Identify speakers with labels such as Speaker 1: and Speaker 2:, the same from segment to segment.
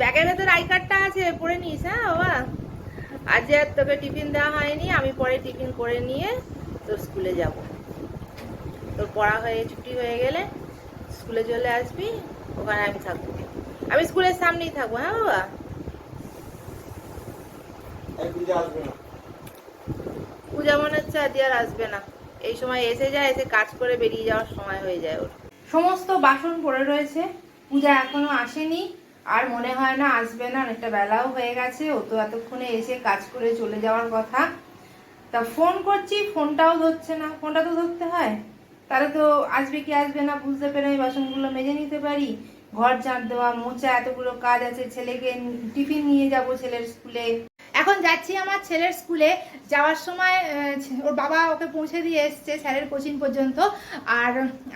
Speaker 1: ব্যাগের ভেতর আই কার্ডটা আছে পড়ে নিস হ্যাঁ বাবা? আজ যে আর তোকে টিফিন দেওয়া হয়নি আমি পরে টিফিন করে নিয়ে তোর স্কুলে যাব। তোর পড়া হয়ে ছুটি হয়ে গেলে স্কুলে চলে আসবি ওখানে আমি থাকব। আমি স্কুলের সামনেই থাকব হ্যাঁ বাবা? পূজা মনে হচ্ছে আজ আর আসবে না। এই সময় এসে যায় এসে কাজ করে বেরিয়ে যাওয়ার সময় হয়ে যায় ওর। সমস্ত বাসন পড়ে রয়েছে পূজা এখনও আসেনি। আর মনে হয় না আসবে না, অনেকটা বেলাও হয়ে গেছে, ও তো এতক্ষণে এসে কাজ করে চলে যাওয়ার কথা। তা ফোন করছি ফোনটাও ধরছে না। ফোনটা তো ধরতে হয়। তাহলে তো আসবে কি আসবে না বুঝতে পেরে আমি বাসনগুলো মেজে নিতে পারি। ঘর ঝাঁট দেওয়া, মোচা, এতগুলো কাজ আছে, ছেলেকে টিফিন নিয়ে যাব ছেলের স্কুলে। এখন যাচ্ছি আমার ছেলের স্কুলে যাওয়ার সময় ওর বাবা ওকে পৌঁছে দিয়ে এসছে স্যারের কোচিং পর্যন্ত। আর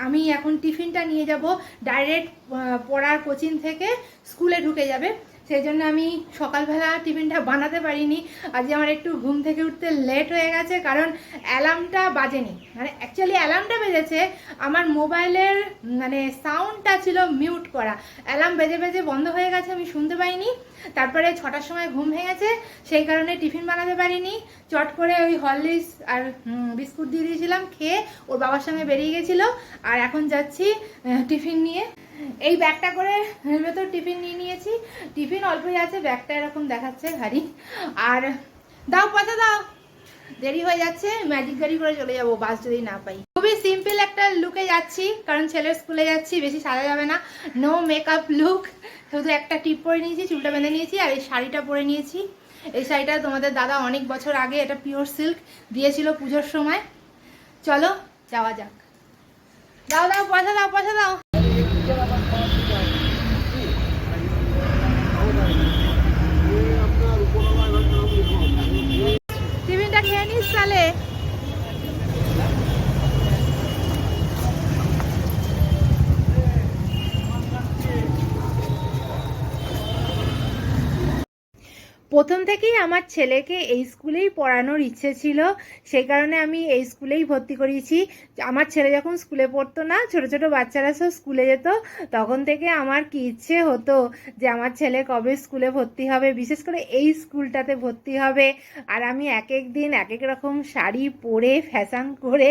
Speaker 1: আমি এখন টিফিনটা নিয়ে যাব। ডাইরেক্ট পড়ার কোচিং থেকে স্কুলে ঢুকে যাবে। সেই জন্য আমি সকালবেলা টিফিনটা বানাতে পারিনি। আজকে আমার একটু ঘুম থেকে উঠতে লেট হয়ে গেছে, কারণ অ্যালার্মটা বাজেনি। মানে অ্যাকচুয়ালি অ্যালার্মটা বেজেছে, আমার মোবাইলের মানে সাউন্ডটা ছিল মিউট করা। অ্যালার্ম বেজে বেজে বন্ধ হয়ে গেছে, আমি শুনতে পাইনি। তারপরে ছটার সময় ঘুম ভেঙেছে সেই কারণে টিফিন বানাতে পারিনি। চট করে ওই হরলিক্স আর বিস্কুট দিয়ে দিয়েছিলাম, খেয়ে ওর বাবার সঙ্গে বেরিয়ে গেছিল। আর এখন যাচ্ছি টিফিন নিয়ে। এই ব্যাগটা করে ভেতর টিফিন নিয়ে নিয়েছি। টিফিন অল্পই আছে, ব্যাগটা এরকম দেখাচ্ছে ভারী আর দাও, পয়সা দাও। দেরি হয়ে যাচ্ছে ম্যাজিক গাড়ি করে চলে যাব বাস যদি না পাই। খুবই সিম্পল একটা লুকে যাচ্ছি, কারণ ছেলের স্কুলে যাচ্ছি, বেশি সাজা যাবে না। নো মেকআপ লুক শুধু একটা টিপ পরে নিয়েছি, চুলটা বেঁধে নিয়েছি, আর এই শাড়িটা পরে নিয়েছি। এই শাড়িটা তোমাদের দাদা অনেক বছর আগে এটা পিওর সিল্ক দিয়েছিল পুজোর সময়। চলো, যাওয়া যাক। দাও দাও, পয়সা দাও পয়সা দাও টিফিনটা খেয়ে নিস তাহলে প্রথম থেকেই আমার ছেলেকে এই স্কুলেই পড়ানোর ইচ্ছে ছিল। সেই কারণে আমি এই স্কুলেই ভর্তি করিয়েছি আমার ছেলে যখন স্কুলে পড়তো না, ছোট ছোট বাচ্চারা সব স্কুলে যেত। তখন থেকে আমার কি ইচ্ছে হতো যে আমার ছেলে কবে স্কুলে ভর্তি হবে? বিশেষ করে এই স্কুলটাতে ভর্তি হবে। আর আমি এক এক দিন এক এক রকম শাড়ি পরে ফ্যাশন করে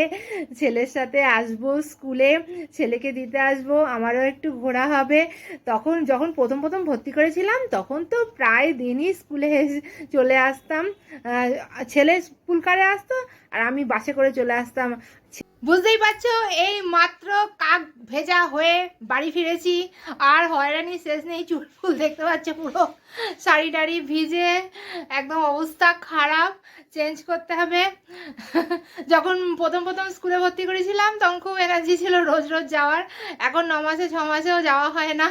Speaker 1: ছেলের সাথে আসব স্কুলে, ছেলেকে দিতে আসব, আমারও একটু ঘোরা হবে। তখন যখন প্রথম প্রথম ভর্তি করেছিলাম, তখন তো প্রায় দিনই স্কুলে চলে আসতাম। ছেলে স্কুল কারে আসতো আর আমি বাসে করে চলে আসতাম। বুঝতেই পারছ, এই মাত্র কাক ভেজা হয়ে বাড়ি ফিরেছি। আর হয়রানি শেষ নেই, চুল ফুল দেখতে পাচ্ছ পুরো। শাড়ি টাড়ি ভিজে একদম অবস্থা খারাপ চেঞ্জ করতে হবে। যখন প্রথম প্রথম স্কুলে ভর্তি করেছিলাম, তখন খুব এনার্জি ছিল রোজ রোজ যাওয়ার। এখন ন মাসে, ছ মাসেও যাওয়া হয় না।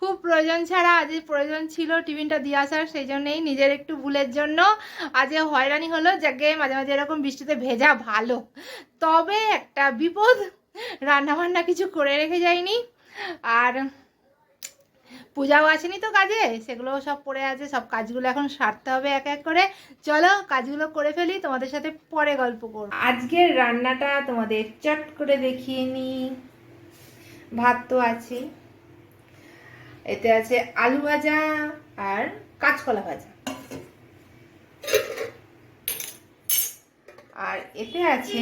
Speaker 1: খুব প্রয়োজন ছাড়া আজ প্রয়োজন ছিল টিফিনটা দিয়ে আসার, সেই জন্যেই নিজের একটু ভুলের জন্য। আজ হয়রানি হলো যাকে মাঝে মাঝে এরকম বৃষ্টিতে ভেজা ভালো। তবে একটা বিপদ রান্না বান্না কিছু করে রেখে যাইনি। আর পূজাও আসেনি তো কাজে সেগুলো সব পড়ে আছে, সব কাজগুলো এখন সারতে হবে এক এক করে। চলো কাজগুলো করে ফেলি, তোমাদের সাথে পরে গল্প করব। আজকের রান্নাটা তোমাদের চট করে দেখিয়ে নি ভাত তো আছে। এতে আছে আলু ভাজা আর কাঁচকলা ভাজা। আর এতে আছে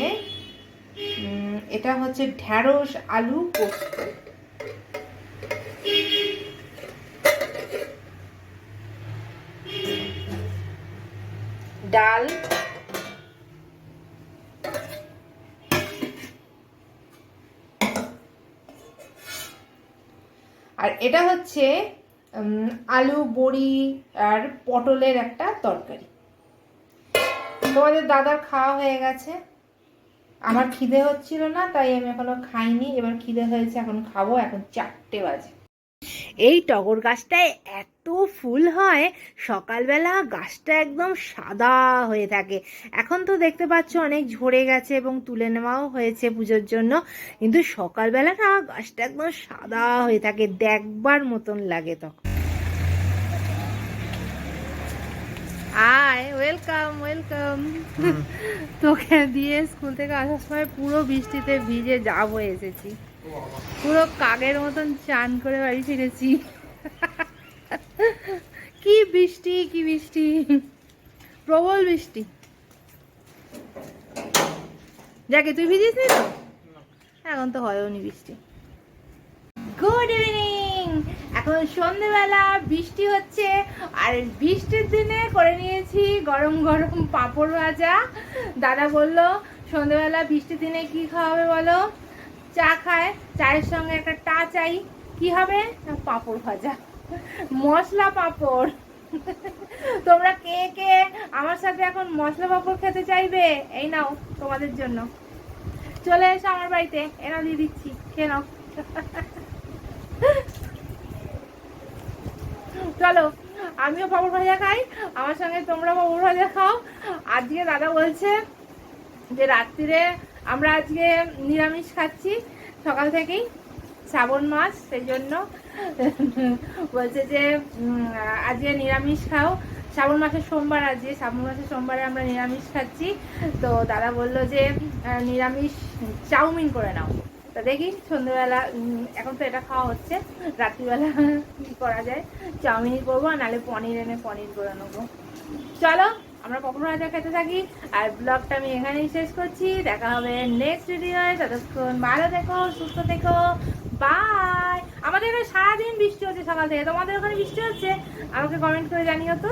Speaker 1: এটা হচ্ছে ঢ্যাঁড়স আলু পোস্ত। ডাল। আর এটা হচ্ছে আলু, বড়ি আর পটলের একটা তরকারি। তোমাদের দাদার খাওয়া হয়ে গেছে। আমার খিদে হচ্ছিল না, তাই আমি এখনও খাইনি। এবার খিদে হয়েছে, এখন খাব, এখন চারটে বাজে। এই টগর গাছটায় এত ফুল হয়, সকালবেলা গাছটা একদম সাদা হয়ে থাকে। এখন তো দেখতে পাচ্ছ অনেক ঝরে গেছে এবং তুলে নেওয়াও হয়েছে পুজোর জন্য। কিন্তু সকালবেলা না, গাছটা একদম সাদা হয়ে থাকে, দেখবার মতন লাগে তখন। আয় ওয়েলকাম ওয়েলকাম তোকে দিয়ে স্কুল থেকে আসার সময় পুরো বৃষ্টিতে ভিজে যাব এসেছি। পুরো কাগের মতন চান করে বাড়ি ফিরেছি। কি বৃষ্টি কি বৃষ্টি। প্রবল বৃষ্টি। যাকে তুই ভিজিস নি। তো এখন তো হয়ও নি বৃষ্টি। গুড ইভিনিং এখন সন্ধেবেলা, বৃষ্টি হচ্ছে, আর বৃষ্টির দিনে করে নিয়েছি গরম গরম পাঁপড় ভাজা। দাদা বলল, সন্ধেবেলা বৃষ্টির দিনে কি খাওয়াবে বলো? চা খায়, চায়ের সঙ্গে একটা টা চাই। কি হবে? পাঁপড় ভাজা। মশলা পাঁপড়। তোমরা কে কে আমার সাথে এখন মশলা পাঁপড় খেতে চাইবে? এই নাও তোমাদের জন্য। চলে এসো আমার বাড়িতে, এনা দিয়ে দিচ্ছি, খেয়ে নাও। চলো, আমিও পাপড় ভাজা খাই, আমার সঙ্গে তোমরা পাপড় ভাজা খাও। আজকে দাদা বলছে যে রাত্রিরে আমরা আজকে নিরামিষ খাচ্ছি, সকাল থেকেই, শ্রাবণ মাস, সেই জন্য। বলছে যে আজকে নিরামিষ খাও। শ্রাবণ মাসের সোমবার আজকে, শ্রাবণ মাসের সোমবারে আমরা নিরামিষ খাচ্ছি। তো দাদা বলল যে নিরামিষ চাউমিন করে নাও। তা দেখি সন্ধ্যেবেলা এখন তো এটা খাওয়া হচ্ছে। রাত্রিবেলা কী করা যায়? চাউমিনই করব, আর নাহলে পনির এনে পনির করে নেব। চলো, আমরা কখনো ভাজা খেতে থাকি। আর ব্লগটা আমি এখানেই শেষ করছি। দেখা হবে নেক্সট ভিডিওয় ততক্ষণ ভালো থেকো, সুস্থ থেকো। বাই আমাদের এখানে সারাদিন বৃষ্টি হচ্ছে সকাল থেকে। তোমাদের ওখানে বৃষ্টি হচ্ছে? আমাকে কমেন্ট করে জানিও তো।